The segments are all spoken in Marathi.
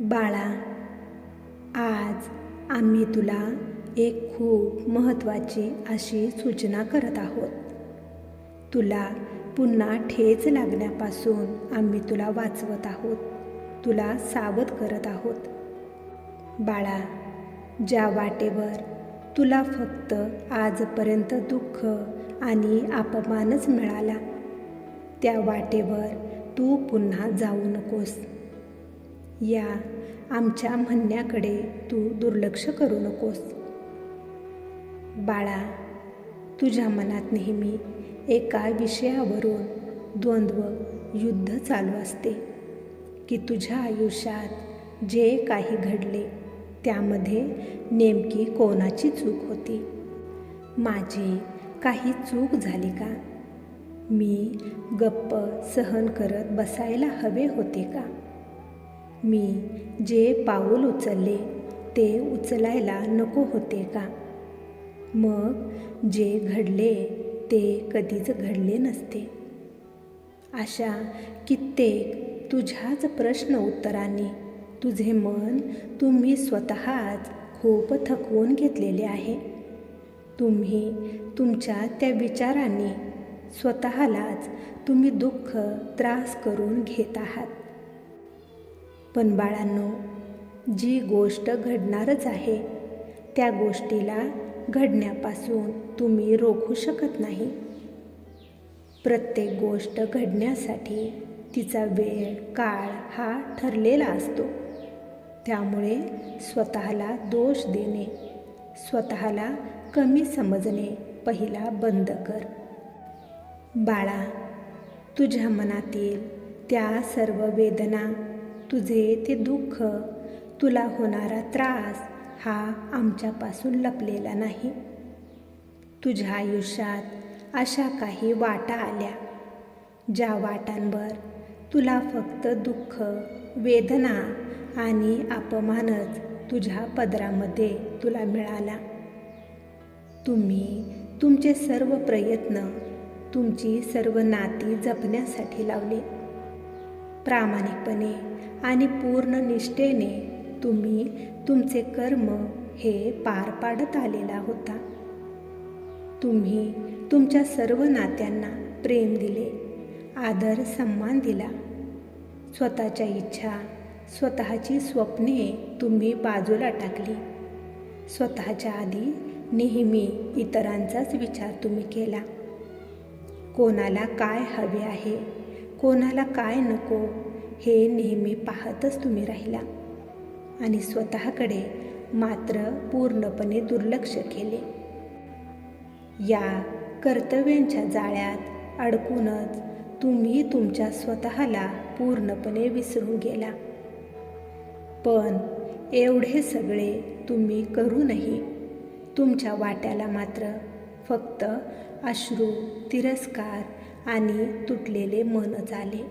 बाळा आज आम्ही तुला एक खूप महत्त्वाची अशी सूचना करत आहोत. तुला पुन्हा ठेच लागण्यापासून आम्ही तुला वाचवत आहोत. तुला सावध करत आहोत. बाळा ज्या वाटेवर तुला फक्त आजपर्यंत दुःख आणि अपमानच मिळाला त्या वाटेवर तू पुन्हा जाऊ नकोस. या आमच्या म्हणण्याकडे तू दुर्लक्ष करू नकोस. बाळा तुझ्या मनात नेहमी एका विषयावरून द्वंद्व युद्ध चालू असते. की तुझ्या आयुष्यात जे काही घडले त्यामध्ये नेमकी कोणाची चूक होती? माझी काही चूक झाली का? मी गप्प सहन करत बसायला हवे होते का? मी जे पाऊल उचलले ते उचलायला नको होते का? मग जे घडले ते कधीच घडले नसते. अशा कित्येक तुझ्याच प्रश्न उत्तरांनी. तुझे मन तुम्ही स्वतःच खूप थकवून घेतलेले आहे. तुम्ही तुमच्या त्या विचारांनी स्वतःलाच तुम्ही दुःख त्रास करून घेत आहात. पण बाळांनो जी गोष्ट घडणारच आहे त्या गोष्टीला घडण्यापासून तुम्ही रोखू शकत नाही. प्रत्येक गोष्ट घडण्यासाठी तिचा वेळ काळ हा ठरलेला असतो. त्यामुळे स्वतःला दोष देणे स्वतःला कमी समजणे पहिला बंद कर. बाळा तुझ्या मनातील त्या सर्व वेदना तुझे ते दुःख तुला होणारा त्रास हा आमच्यापासून लपलेला नाही. तुझ्या आयुष्यात अशा काही वाटा आल्या ज्या वाटांवर तुला फक्त दुःख वेदना आणि अपमानच तुझ्या पदरामध्ये तुला मिळाला. तुम्ही तुमचे सर्व प्रयत्न तुमची सर्व नाती जपण्यासाठी लावली. प्रामाणिकपणे आणि पूर्ण निष्ठेने तुम्ही तुमचे कर्म हे पार पाडत आलेला होता. तुम्ही तुमच्या सर्व नात्यांना प्रेम दिले आदर सन्मान दिला. स्वतःच्या इच्छा स्वतःची स्वप्ने तुम्ही बाजूला टाकली. स्वतःच्या आधी नेहमी इतरांचाच विचार तुम्ही केला. कोणाला काय हवे आहे कोणाला काय नको हे नेहमी पाहतच तुम्ही राहिला. आणि स्वतःकडे मात्र पूर्णपणे दुर्लक्ष केले. या कर्तव्यांच्या जाळ्यात अडकूनच तुम्ही तुमच्या स्वतःला पूर्णपणे विसरून गेला. पण एवढे सगळे तुम्ही करूनही तुमच्या वाट्याला मात्र फक्त अश्रू तिरस्कार आणि तुटलेले मन झाले.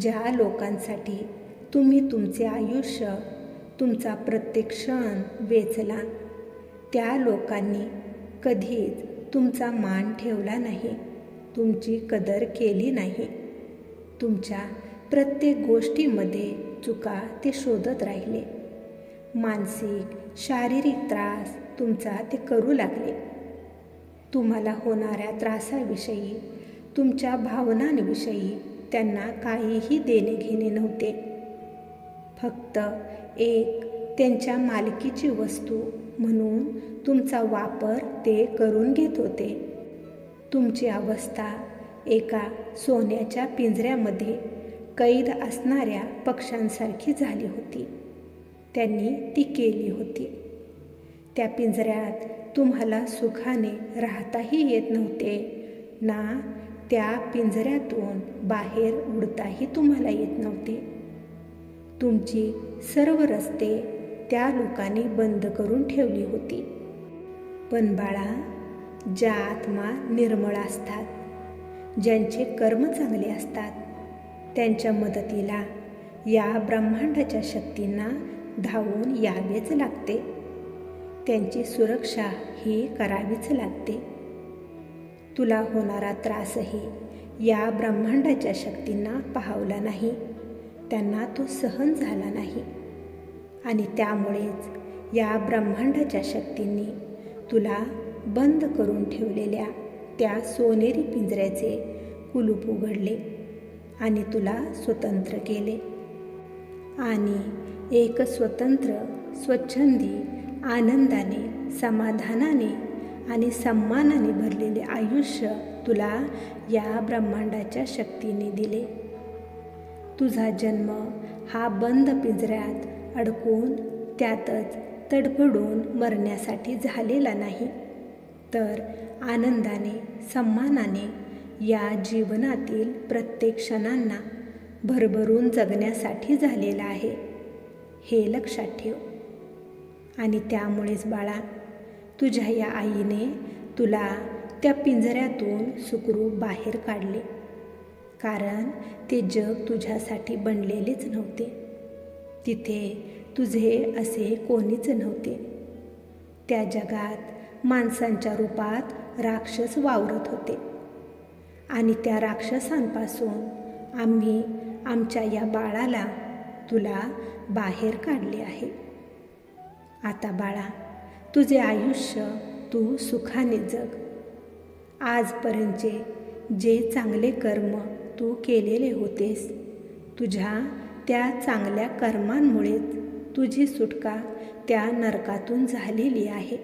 ज्या लोकांसाठी तुम्ही तुमचे आयुष्य तुमचा प्रत्येक क्षण वेचला त्या लोकांनी कधीच तुमचा मान ठेवला नाही तुमची कदर केली नाही. तुमच्या प्रत्येक गोष्टीमध्ये चुका ते शोधत राहिले. मानसिक शारीरिक त्रास तुमचा ते करू लागले. तुम्हाला होणाऱ्या त्रासाविषयी तुमच्या भावनांविषयी त्यांना काहीही देणे घेणे नव्हते. फक्त एक त्यांच्या मालकीची वस्तू म्हणून तुमचा वापर ते करून घेत होते. तुमची अवस्था एका सोन्याच्या पिंजऱ्यामध्ये कैद असणाऱ्या पक्ष्यांसारखी झाली होती. त्यांनी ती केली होती. त्या पिंजऱ्यात तुम्हाला सुखाने राहताही येत नव्हते. ना त्या पिंजऱ्यातून बाहेर उडताही तुम्हाला येत नव्हते. तुमची सर्व रस्ते त्या लोकांनी बंद करून ठेवली होती. पण बाळा ज्या आत्मा निर्मळ असतात ज्यांचे कर्म चांगले असतात त्यांच्या मदतीला या ब्रह्मांडाच्या शक्तींना धावून यावेच लागते. त्यांची सुरक्षा ही करावीच लागते. तुला होणारा त्रासही या ब्रह्मांडाच्या शक्तींना पाहावला नाही. त्यांना तो सहन झाला नाही. आणि त्यामुळेच या ब्रह्मांडाच्या शक्तींनी तुला बंद करून ठेवलेल्या त्या सोनेरी पिंजऱ्याचे कुलूप उघडले आणि तुला स्वतंत्र केले. आणि एक स्वतंत्र स्वच्छंदी आनंदाने समाधानाने आणि सन्मानाने भरलेले आयुष्य तुला या ब्रह्मांडाच्या शक्तीने दिले. तुझा जन्म हा बंद पिंजऱ्यात अडकून त्यातच तडफडून मरण्यासाठी झालेला नाही. तर आनंदाने सन्मानाने या जीवनातील प्रत्येक क्षणांना भरभरून जगण्यासाठी झालेला आहे. हे लक्षात ठेव. आणि त्यामुळेच बाळा तुझ्या या आईने तुला त्या पिंजऱ्यातून सुखरूप बाहेर काढले. कारण ते जग तुझ्यासाठी बनलेलेच नव्हते. तिथे तुझे असे कोणीच नव्हते. त्या जगात माणसांच्या रूपात राक्षस वावरत होते. आणि त्या राक्षसांपासून आम्ही आमच्या या बाळाला तुला बाहेर काढले आहे. आता बाळा तुझे आयुष्य तू सुखाने जग. आजपर्यंतचे जे चांगले कर्म तू केलेले होतेस तुझ्या त्या चांगल्या कर्मांमुळेच तुझी सुटका त्या नरकातून झालेली आहे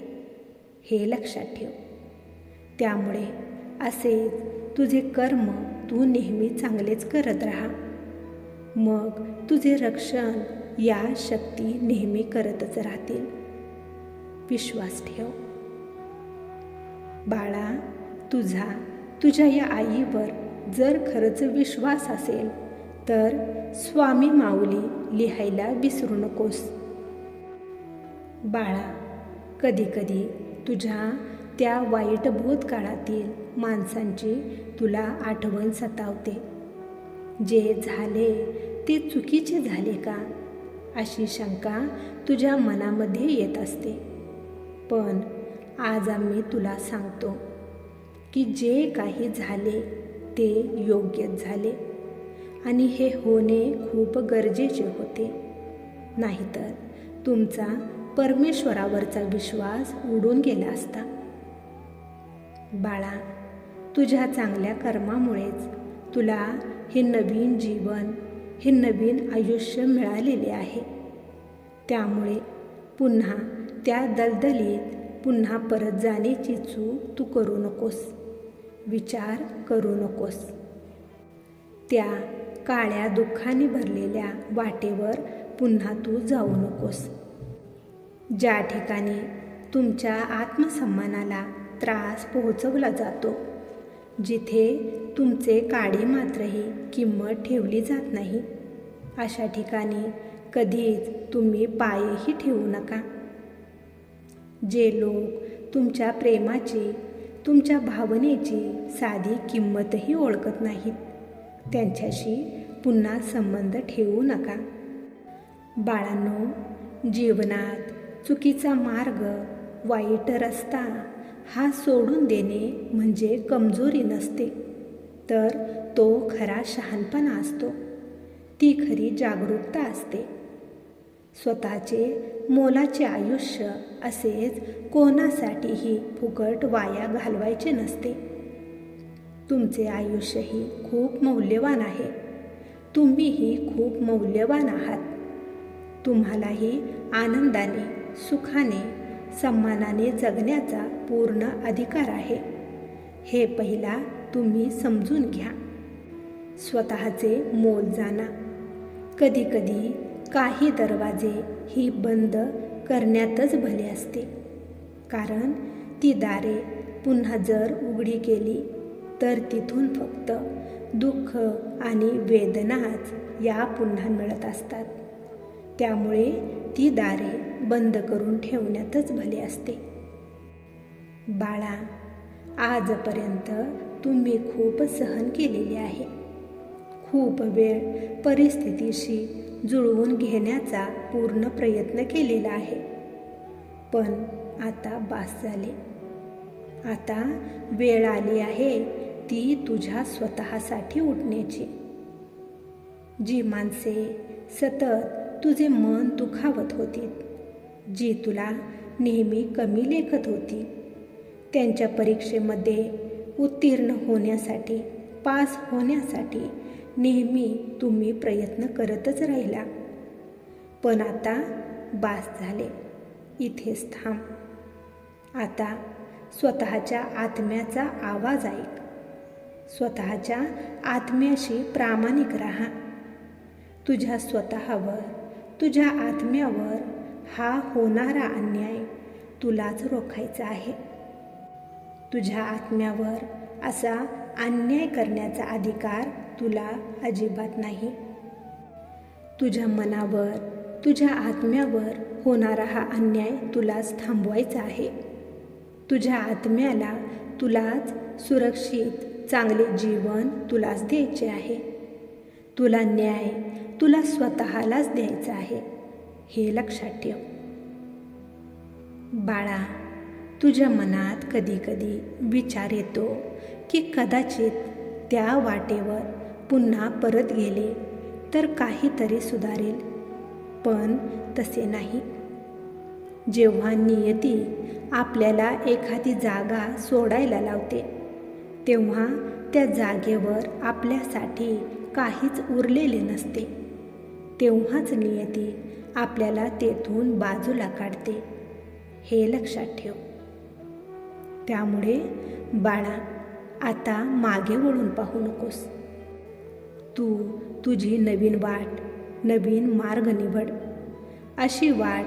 हे लक्षात ठेव. त्यामुळे असेच तुझे कर्म तू नेहमी चांगलेच करत राहा. मग तुझे रक्षण या शक्ती नेहमी करतच राहतील. विश्वास ठेव. बाळा तुझा तुझ्या या आईवर जर खरंच विश्वास असेल तर स्वामी माऊली लिहायला विसरू नकोस. बाळा कधीकधी तुझ्या त्या वाईट भूतकाळातील माणसांची तुला आठवण सतावते. जे झाले ते चुकीचे झाले का? अशी शंका तुझ्या मनामध्ये येत असते. पण आज आम्ही तुला सांगतो की जे काही झाले ते योग्यच झाले आणि हे होणे खूप गरजेचे होते. नाहीतर तुमचा परमेश्वरावरचा विश्वास उडून गेला असता. बाळा तुझ्या चांगल्या कर्मामुळेच तुला हे नवीन जीवन हे नवीन आयुष्य मिळालेले आहे. त्यामुळे पुन्हा त्या दलदलीत पुन्हा परत जाण्याची चूक तू करू नकोस. विचार करू नकोस. त्या काळ्या दुःखाने भरलेल्या वाटेवर पुन्हा तू जाऊ नकोस. ज्या ठिकाणी तुमच्या आत्मसन्मानाला त्रास पोहोचवला जातो जिथे तुमचे काडी मात्रही किंमत ठेवली जात नाही अशा ठिकाणी कधीच तुम्ही पायही ठेवू नका. जे लोक तुमच्या प्रेमाची तुमच्या भावनेची साधी किंमतही ओळखत नाहीत. त्यांच्याशी पुन्हा संबंध ठेवू नका. बाळांनो जीवनात चुकीचा मार्ग वाईट रस्ता हा सोडून देणे म्हणजे कमजोरी नसते. तर तो खरा शहाणपणा असतो. ती खरी जागरूकता असते. स्वतःचे मोलाचे आयुष्य असेच कोणासाठीही फुकट वाया घालवायचे नसते. तुमचे आयुष्यही खूप मौल्यवान आहे. तुम्हीही खूप मौल्यवान आहात. तुम्हालाही आनंदाने सुखाने सन्मानाने जगण्याचा पूर्ण अधिकार आहे. हे पहिला तुम्ही समजून घ्या. स्वतःचे मोल जाणा. कधीकधी काही दरवाजे ही बंद करण्यातच भले असते. कारण ती दारे पुन्हा जर उघडी केली तर तिथून फक्त दुःख आणि वेदनाच या पुन्हा मिळत असतात. त्यामुळे ती दारे बंद करून ठेवण्यातच भले असते. बाळा आजपर्यंत तुम्ही खूप सहन केलेले आहे. खूप वेळ परिस्थितीशी जुळवून घेण्याचा पूर्ण प्रयत्न केलेला आहे. पण आता बास झाले. आता वेळ आली आहे ती तुझ्या स्वतःसाठी उठण्याची. जी माणसे सतत तुझे मन दुखावत होती जी तुला नेहमी कमी लेखत होती त्यांच्या परीक्षेमध्ये उत्तीर्ण होण्यासाठी पास होण्यासाठी नेहमी तुम्ही प्रयत्न करतच राहिला. पण आता बास झाले. इथेच थांब. आता स्वतःच्या आत्म्याचा आवाज ऐक. स्वतःच्या आत्म्याशी प्रामाणिक राहा. तुझ्या स्वतःवर तुझ्या आत्म्यावर हा होणारा अन्याय तुलाच रोखायचा आहे. तुझ्या आत्म्यावर असा अन्याय करण्याचा अधिकार तुला अजिबात नाही. तुझ्या मनावर तुझ्या आत्म्यावर होणारा हा अन्याय तुलाच थांबवायचा आहे. तुझ्या आत्म्याला तुलाच सुरक्षित चांगले जीवन तुलाच द्यायचे आहे. तुला न्याय तुला स्वतःलाच द्यायचा आहे हे लक्षात ठेव. बाळा तुझ्या मनात कधीकधी विचार येतो की कदाचित त्या वाटेवर पुन्हा परत गेले तर काहीतरी सुधारेल. पण तसे नाही. जेव्हा नियती आपल्याला एखादी जागा सोडायला लावते तेव्हा त्या जागेवर आपल्यासाठी काहीच उरलेले नसते. तेव्हाच नियती आपल्याला तेथून बाजूला काढते. हे लक्षात ठेव. त्यामुळे बाळा आता मागे वळून पाहू नकोस. तू तुझी नवीन वाट नवीन मार्ग निवड. अशी वाट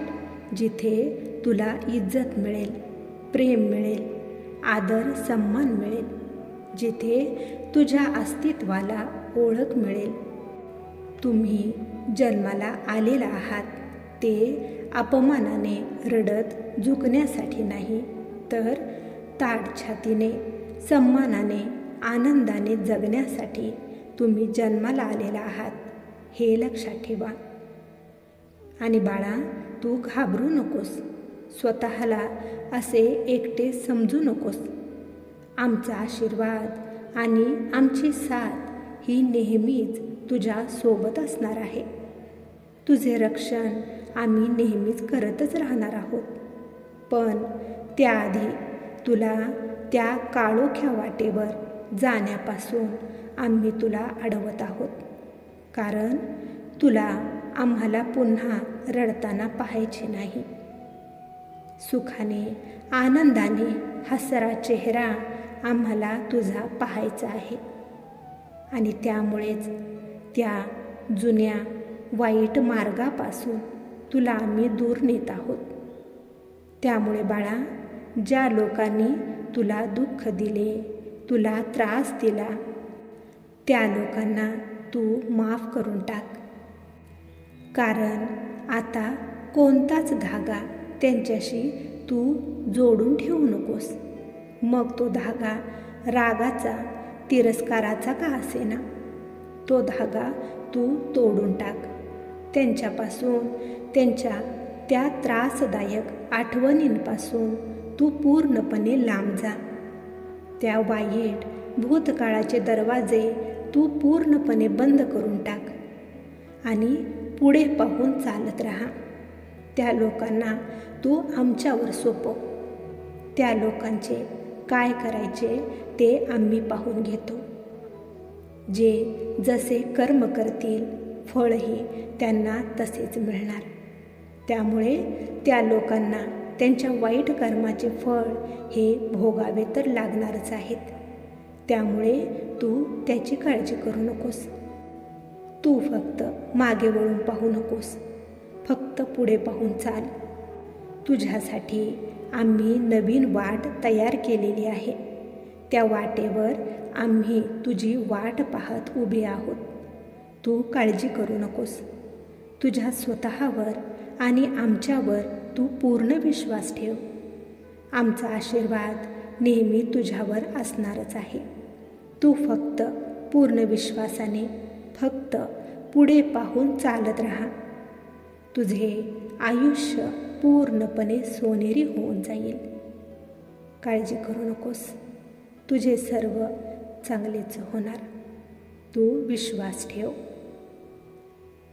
जिथे तुला इज्जत मिळेल प्रेम मिळेल आदर सन्मान मिळेल. जिथे तुझ्या अस्तित्वाला ओळख मिळेल. तुम्ही जन्माला आलेला आहात ते अपमानाने रडत झुकण्यासाठी नाही तर ताट छातीने सन्मानाने आनंदाने जगण्यासाठी. तुम्ही जन्माला आलेला आहात हे लक्षात ठेवा. आणि बाळा तू घाबरू नकोस. स्वतःला असे एकटे समजू नकोस. आमचा आशीर्वाद आणि आमची साथ ही नेहमीच तुझ्या सोबत असणार आहे. तुझे रक्षण आम्ही नेहमीच करतच राहणार आहोत. पण त्याआधी तुला त्या काळोख्या वाटेवर जाण्यापासून आम्ही तुला अडवत आहोत. कारण तुला आम्हाला पुन्हा रडताना पाहायचे नाही. सुखाने आनंदाने हसरा चेहरा आम्हाला तुझा पाहायचा आहे. आणि त्यामुळेच त्या जुन्या वाईट मार्गापासून तुला आम्ही दूर नेत आहोत. त्यामुळे बाळा ज्या लोकांनी तुला दुःख दिले तुला त्रास दिला त्या लोकांना तू माफ करून टाक. कारण आता कोणताच धागा त्यांच्याशी तू जोडून ठेवू नकोस. मग तो धागा रागाचा तिरस्काराचा का असेना? तो धागा तू तोडून टाक. त्यांच्यापासून त्यांच्या त्या त्रासदायक आठवणींपासून तू पूर्णपणे लांब जा. त्या वाईट भूतकाळाचे दरवाजे तू पूर्णपणे बंद करून टाक आणि पुढे पाहून चालत राहा. त्या लोकांना तू आमच्यावर सोपव. त्या लोकांचे काय करायचे ते आम्ही पाहून घेतो. जे जसे कर्म करतील फळही त्यांना तसेच मिळणार. त्यामुळे त्या लोकांना त्यांच्या वाईट कर्माचे फळ हे भोगावे तर लागणारच आहेत. त्यामुळे तू त्याची काळजी करू नकोस. तू फक्त मागे वळून पाहू नकोस. फक्त पुढे पाहून चाल. तुझ्यासाठी आम्ही नवीन वाट तयार केलेली आहे. त्या वाटेवर आम्ही तुझी वाट पाहत उभे आहोत. तू काळजी करू नकोस. तुझ्या स्वतःवर आणि आमच्यावर तू पूर्ण विश्वास ठेव. आमचा आशीर्वाद नेहमी तुझ्यावर असणारच आहे. तू फक्त पूर्ण विश्वासाने फक्त पुढे पाहून चालत राहा. तुझे आयुष्य पूर्णपणे सोनेरी होऊन जाईल. काळजी करू नकोस. तुझे सर्व चांगलेच होणार. तू विश्वास ठेव.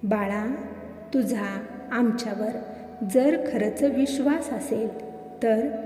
बाळा तुझा आमच्यावर जर खरंच विश्वास असेल तर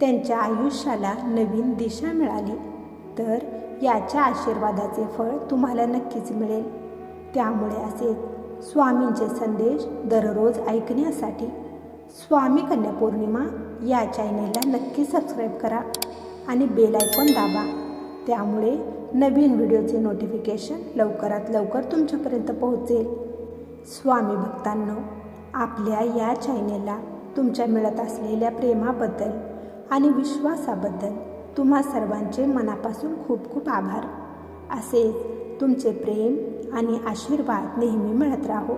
त्यांच्या आयुष्याला नवीन दिशा मिळाली तर याच्या आशीर्वादाचे फळ तुम्हाला नक्कीच मिळेल. त्यामुळे असे स्वामींचे संदेश दररोज ऐकण्यासाठी स्वामी कन्या पौर्णिमा या चॅनेलला नक्की सबस्क्राईब करा आणि बेल आयकॉन दाबा. त्यामुळे नवीन व्हिडिओचे नोटिफिकेशन लवकरात लवकर तुमच्यापर्यंत पोहोचेल. स्वामी भक्तांनो आपल्या या चॅनेलला तुमच्या मिळत असलेल्या प्रेमाबद्दल आणि विश्वासाबद्दल तुम्हा सर्वांचे मनापासून खूप खूप आभार. असेच तुमचे प्रेम आणि आशीर्वाद नेहमी मिळत राहो.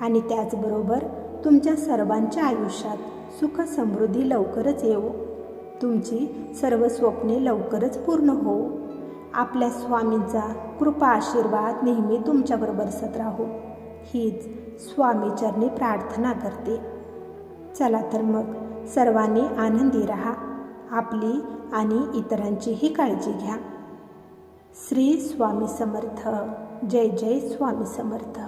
आणि त्याचबरोबर तुमच्या सर्वांच्या आयुष्यात सुख समृद्धी लवकरच येवो. तुमची सर्व स्वप्ने लवकरच पूर्ण होवो आपल्या स्वामींचा कृपा आशीर्वाद नेहमी तुमच्याबरोबर बरसत राहो. हीच स्वामीचरणी प्रार्थना करते. चला तर मग सर्वांनी आनंदी राहा. आपली आणि इतरांचीही काळजी घ्या. श्री स्वामी समर्थ. जय जय स्वामी समर्थ.